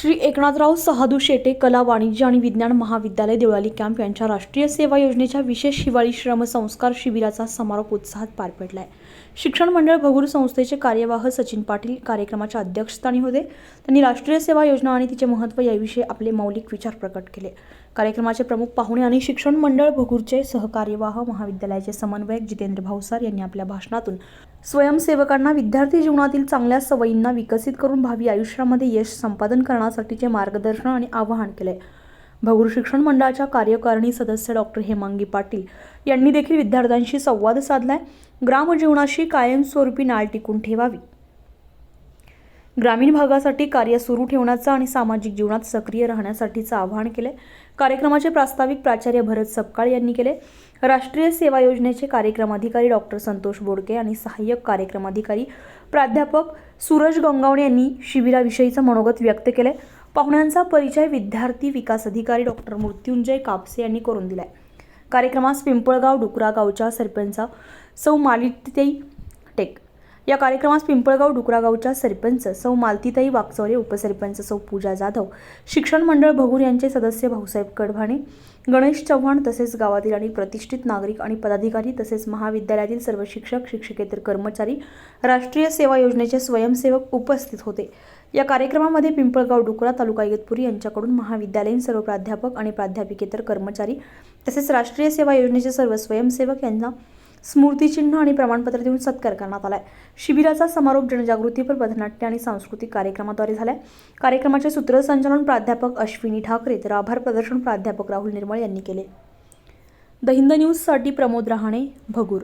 श्री एकनाथराव सहादू शेटे कला वाणिज्य आणि विज्ञान महाविद्यालय देवळाली कॅम्प यांच्या राष्ट्रीय सेवा योजनेच्या विशेष हिवाळी श्रमसंस्कार शिबिराचा समारोप उत्साहात पार पडलाय. शिक्षण मंडळ भगूर संस्थेचे कार्यवाह सचिन पाटील कार्यक्रमाच्या अध्यक्षस्थानी होते. त्यांनी राष्ट्रीय सेवा योजना आणि तिचे महत्त्व याविषयी आपले मौलिक विचार प्रकट केले. कार्यक्रमाचे प्रमुख पाहुणे आणि शिक्षण मंडळ भगूरचे सहकार्यवाह महाविद्यालयाचे समन्वयक जितेंद्र भावसार यांनी आपल्या भाषणातून स्वयंसेवकांना विद्यार्थी जीवनातील चांगल्या सवयींना विकसित करून भावी आयुष्यामध्ये यश संपादन करण्यासाठीचे मार्गदर्शन आणि आवाहन केले भगूर शिक्षण मंडळाच्या कार्यकारिणी सदस्य डॉक्टर हेमांगी पाटील यांनी देखील विद्यार्थ्यांशी संवाद साधलाय. ग्रामजीवनाशी कायमस्वरूपी नाळ टिकून ठेवावी. ग्रामीण भागासाठी कार्य सुरू ठेवण्याचं आणि सामाजिक जीवनात सक्रिय राहण्यासाठीचं आवाहन केले कार्यक्रमाचे प्रास्ताविक प्राचार्य भरत सपकाळ यांनी केले राष्ट्रीय सेवा योजनेचे कार्यक्रमाधिकारी डॉक्टर संतोष बोडके आणि सहाय्यक कार्यक्रमाधिकारी प्राध्यापक सूरज गंगावणे यांनी शिबिराविषयीचं मनोगत व्यक्त केले पाहुण्यांचा परिचय विद्यार्थी विकास अधिकारी डॉक्टर मृत्युंजय कापसे यांनी करून दिलाय. कार्यक्रमास पिंपळगाव डुकरा गावच्या सरपंचा सौ मालिताई टेक या कार्यक्रमास पिंपळगाव डुकरागावच्या सरपंच सौ मालतीताई वाकचौरे उपसरपंच सौ पूजा जाधव शिक्षण मंडळ भगूर यांचे सदस्य भाऊसाहेब कडभाणे गणेश चव्हाण तसेच गावातील आणि प्रतिष्ठित नागरिक आणि पदाधिकारी तसेच महाविद्यालयातील सर्व शिक्षक शिक्षकेतर कर्मचारी राष्ट्रीय सेवा योजनेचे स्वयंसेवक उपस्थित होते. या कार्यक्रमामध्ये पिंपळगाव डुकरा तालुका इगतपुरी यांच्याकडून महाविद्यालयीन सर्व प्राध्यापक आणि प्राध्यापिकेतर कर्मचारी तसेच राष्ट्रीय सेवा योजनेचे सर्व स्वयंसेवक यांना स्मृतिचिन्ह आणि प्रमाणपत्र देऊन सत्कार करण्यात आला आहे शिबिराचा समारोप जनजागृतीपर पथनाट्य आणि सांस्कृतिक कार्यक्रमाद्वारे झाला आहे कार्यक्रमाचे सूत्रसंचालन प्राध्यापक अश्विनी ठाकरे तर आभार प्रदर्शन प्राध्यापक राहुल निर्मळ यांनी केले. द हिंद न्यूजसाठी प्रमोद रहाणे भगूर.